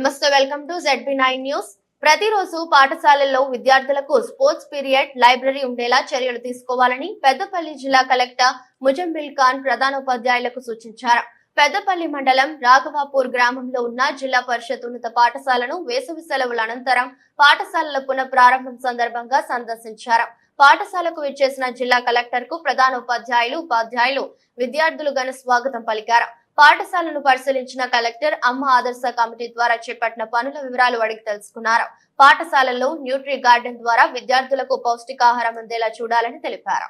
నమస్తే welcome to ZB nine news ప్రతిరోజు పాఠశాలల్లో విద్యార్థులకు స్పోర్ట్స్ పీరియడ్ లైబ్రరీ ఉండేలా చర్యలు తీసుకోవాలని పెద్దపల్లి జిల్లా కలెక్టర్ ముజంబిల్ ఖాన్ ప్రధానోపాధ్యాయులకు సూచించారు. పెద్దపల్లి మండలం రాఘవాపూర్ గ్రామంలో ఉన్న జిల్లా పరిషత్ ఉన్నత పాఠశాలను వేసవి సెలవుల అనంతరం పాఠశాలల పునఃప్రారంభం సందర్భంగా సందర్శించారు. పాఠశాలకు విచ్చేసిన జిల్లా కలెక్టర్కు ప్రధానోపాధ్యాయులు ఉపాధ్యాయులు విద్యార్థులు ఘన స్వాగతం పలికారు. పాఠశాలను పరిశీలించిన కలెక్టర్ అమ్మ ఆదర్శ కమిటీ ద్వారా చేపట్టిన పనుల వివరాలు అడిగి తెలుసుకున్నారు. పాఠశాలల్లో న్యూట్రీ గార్డెన్ ద్వారా విద్యార్థులకు పౌష్టికాహారం అందేలా చూడాలని తెలిపారు.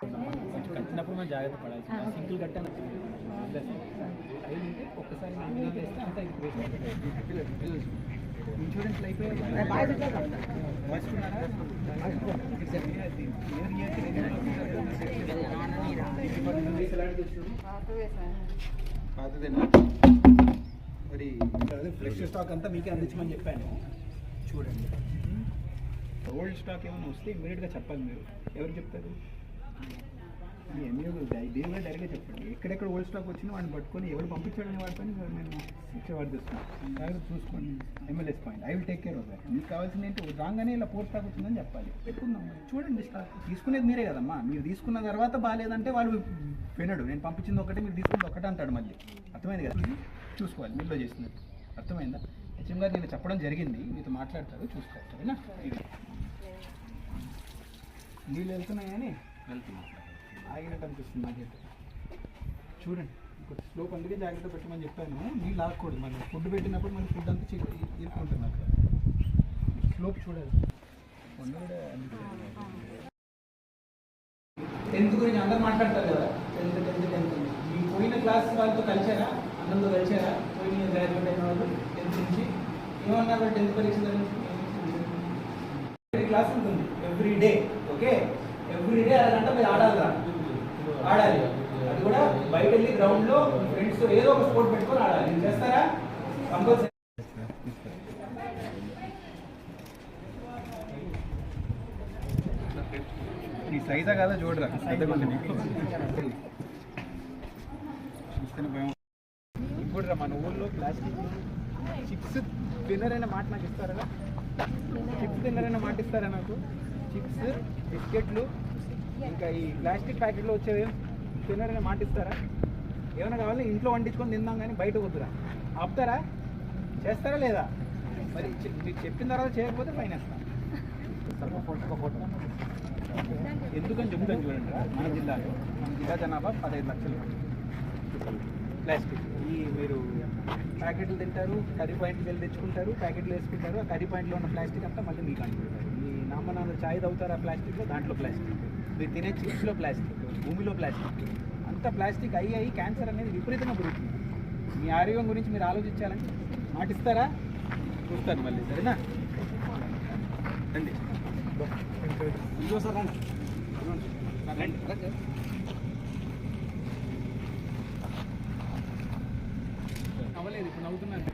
ఇన్సూరెన్స్ పాతదేనా? మరి ఫ్రెష్ స్టాక్ అంతా మీకే అందించమని చెప్పాను. చూడండి. ఓల్డ్ స్టాక్ ఏమైనా వస్తే ఇమీడియట్గా చెప్పాలి మీరు. ఎవరు చెప్తారు? మీ ఎమ్మెల్యే దేవుగా డైరెక్ట్గా చెప్పండి. ఎక్కడెక్కడ ఓల్డ్ స్టాక్ వచ్చినా వాడిని పట్టుకొని ఎవరు పంపించాడని వాడిని మేము ఇచ్చేవాడు తెస్తున్నాం జాగ్రత్త చూసుకోండి. MLAs point I will take care of that మీకు కావాల్సింది ఏంటి? రాగానే ఇలా పోర్ స్టాక్ వచ్చిందని చెప్పాలి. పెట్టుకుందాం చూడండి స్టాక్ తీసుకునేది మీరే కదమ్మా. మీరు తీసుకున్న తర్వాత బాగాలేదంటే వాళ్ళు వినడు. నేను పంపించింది ఒకటే మీరు తీసుకుంది ఒకటే అంటాడు మళ్ళీ. అర్థమైంది కదా? చూసుకోవాలి. మీలో చేస్తున్నట్టు అర్థమైందా? హెచ్ఎం గారు నేను చెప్పడం జరిగింది. మీతో మాట్లాడతారు చూసుకోవచ్చు సరేనా? వెళ్తున్నాయి కానీ ఆగినట్టు అనిపిస్తుంది నాకైతే. చూడండి కొంచెం స్లోప్ అందుకే జాగ్రత్త పెట్టమని చెప్పాను. నీళ్ళు ఆగకూడదు మనం ఫుడ్ పెట్టినప్పుడు మన ఫుడ్ అంతా ఇరుక్కుంటుంది అక్కడ. స్లోప్ చూడాలి. టెన్త్ గురించి అందరూ మాట్లాడతారు కదా? టెన్త్ టెన్త్ టెన్త్ మీ పోయిన క్లాస్ వాళ్ళతో కలిసారా? అందరితో కలిసారా? పోయిన గ్రాడ్యుయేట్ అయిన వాళ్ళు టెన్త్ నుంచి? ఏమన్నారు టెన్త్ పరీక్ష క్లాస్ ఉంటుంది. ఎవ్రీ డే ఓకే ఇప్పుడు డే అరగంట మీరు ఆడాలి ఆడాలి. అది కూడా బయట వెళ్ళి గ్రౌండ్లో ఫ్రెండ్స్ ఏదో ఒక స్పోర్ట్ పెట్టుకొని ఆడాలి. చేస్తారా? కంపల్సరీ. ఈ సైజా కాదా చూడరా. పెద్దగా ఇప్పుడు రా మన ఊళ్ళో ప్లాస్టిక్ చిప్స్ తిన్నర్ అనే మాట నాకు ఇస్తారా? చిప్స్ తిన్నర్ అనే మాట ఇస్తారా నాకు? చిప్స్ బిస్కెట్లు ఇంకా ఈ ప్లాస్టిక్ ప్యాకెట్లో వచ్చేవి తినరని మాటిస్తారా? ఏమైనా కావాలి ఇంట్లో వండించుకొని తిందాం కానీ బయట వద్దురా. ఆపుతారా? చేస్తారా లేదా? మరి చె- మీరు చెప్పిన తర్వాత చేయకపోతే పైన ఫోటో ఎందుకని చెప్తాను చూడండి రా, మన జిల్లాలో. మన జిల్లా జనాభా పదహైదు లక్షలు. ప్లాస్టిక్. ఈ మీరు ప్యాకెట్లు తింటారు కర్రీ పాయింట్కి వెళ్ళి తెచ్చుకుంటారు ప్యాకెట్లు వేసుకుంటారు ఆ కర్రీ పాయింట్లో ఉన్న ప్లాస్టిక్ అంతా మళ్ళీ మీకు అంటుకుంటారు ఈ నామనాథ ఛాయ్ తాగుతారు ఆ ప్లాస్టిక్లో దాంట్లో ప్లాస్టిక్. మీరు తినే చిప్స్లో ప్లాస్టిక్ భూమిలో ప్లాస్టిక్. అంత ప్లాస్టిక్ అయ్యి అయ్యి క్యాన్సర్ అనేది విపరీతంగా పెరుగుతుంది. మీ ఆరోగ్యం గురించి మీరు ఆలోచించాలని మాటిస్తారా? చూస్తాను మళ్ళీ సరేనా? రండి. ఇదిగో సార్ రండి. సార్ రండి. అవ్వలేదు ఇప్పుడు నవ్వుతున్నాను